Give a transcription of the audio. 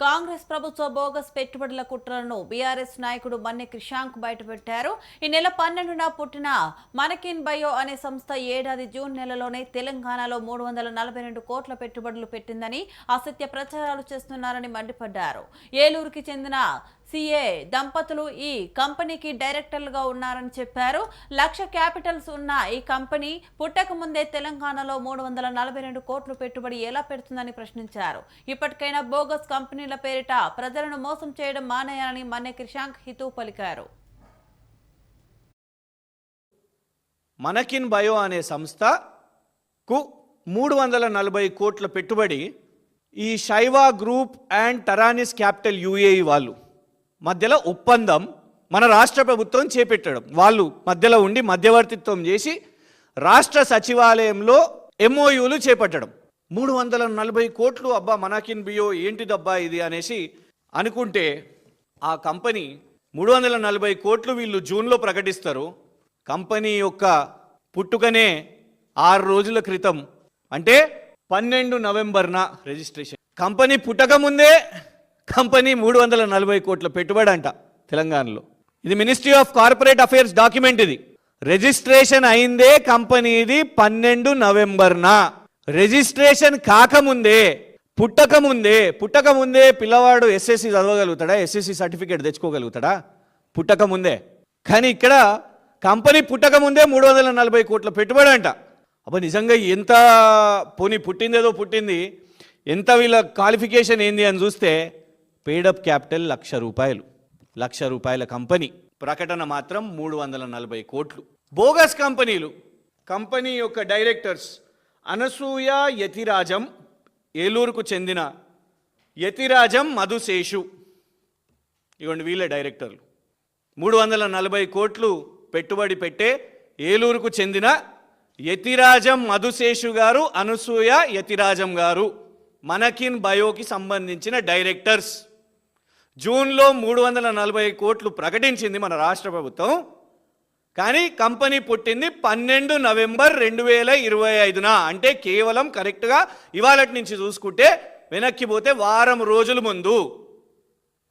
కాంగ్రెస్ ప్రభుత్వ బోగస్ పెట్టుబడుల కుట్రలను బీఆర్ఎస్ నాయకుడు మన్నె క్రిషాంక్ బయటపెట్టారు. ఈ నెల పన్నెండున పుట్టిన మనకిన్ బయో అనే సంస్థ ఏడాది జూన్ నెలలోనే తెలంగాణలో మూడు వందల నలభై రెండు కోట్ల పెట్టుబడులు పెట్టిందని అసత్య ప్రచారాలు చేస్తున్నారని మండిపడ్డారు. ఏలూరుకి చెందిన సిఏ దంపతులు ఈ కంపెనీకి డైరెక్టర్లుగా ఉన్నారని చెప్పారు. లక్ష క్యాపిటల్స్ ఉన్న ఈ కంపెనీ పుట్టక ముందే తెలంగాణలో మూడు వందల నలభై రెండు కోట్లు పెట్టుబడి ఎలా పెడుతుందని ప్రశ్నించారు. ఇప్పటికైనా బోగస్ కంపెనీల పేరిట ప్రజలను మోసం చేయడం మానేయాలని మన్నె క్రిషాంక్ హితూ పలికారు. మనకిన్ బయో అనే సంస్థకు మూడు వందల నలభై కోట్ల పెట్టుబడి ఈ Shaiva group and Taranis capital UAE వాళ్ళు. మధ్యలో ఒప్పందం మన రాష్ట్ర ప్రభుత్వం చేపెట్టడం. వాళ్ళు మధ్యలో ఉండి మధ్యవర్తిత్వం చేసి రాష్ట్ర సచివాలయంలో ఎంఓయూలు చేపట్టడం. మూడు వందల నలభై కోట్లు అబ్బా మనకిన్ బియో ఏంటిదబ్బా ఇది అనేసి అనుకుంటే ఆ కంపెనీ మూడు వందల నలభై కోట్లు వీళ్ళు జూన్లో ప్రకటిస్తారు. కంపెనీ యొక్క పుట్టుకనే ఆరు రోజుల క్రితం. అంటే పన్నెండు నవంబర్న రిజిస్ట్రేషన్. కంపెనీ పుట్టక ముందే కంపెనీ మూడు వందల నలభై కోట్ల పెట్టుబడి అంట తెలంగాణలో. ఇది ministry of corporate affairs document ఇది. రిజిస్ట్రేషన్ అయిందే కంపెనీది పన్నెండు నవంబర్న. రిజిస్ట్రేషన్ కాకముందే పుట్టకముందే పుట్టకముందే పిల్లవాడు ఎస్ఎస్సి చదవగలుగుతాడా? ఎస్ఎస్సి సర్టిఫికేట్ తెచ్చుకోగలుగుతాడా? పుట్టకముందే. కానీ ఇక్కడ కంపెనీ పుట్టకముందే మూడు వందల నలభై కోట్ల పెట్టుబడి అంట అబ్బా నిజంగా ఎంత పోనీ పుట్టిందేదో పుట్టింది. ఎంత వీళ్ళ క్వాలిఫికేషన్ ఏంది అని చూస్తే పేడప్ క్యాపిటల్ లక్ష రూపాయలు. లక్ష రూపాయల కంపెనీ. ప్రకటన మాత్రం మూడు వందల నలభై కోట్లు. బోగస్ కంపెనీలు. కంపెనీ యొక్క డైరెక్టర్స్ అనసూయ యతిరాజం ఏలూరుకు చెందిన యతిరాజం మధుశేషు. ఇవ్వండి వీళ్ళ డైరెక్టర్లు. మూడు వందల నలభై కోట్లు పెట్టుబడి పెట్టే ఏలూరుకు చెందిన యతిరాజం మధుశేషు గారు అనసూయ యతిరాజం గారు. మనకిన్ బయోకి సంబంధించిన డైరెక్టర్స్. జూన్లో మూడు వందల నలభై కోట్లు ప్రకటించింది మన రాష్ట్ర ప్రభుత్వం. కానీ కంపెనీ పుట్టింది పన్నెండు నవంబర్ రెండు వేల ఇరవై ఐదున. అంటే కేవలం కరెక్ట్గా ఇవాళటి నుంచి చూసుకుంటే వెనక్కి పోతే వారం రోజుల ముందు.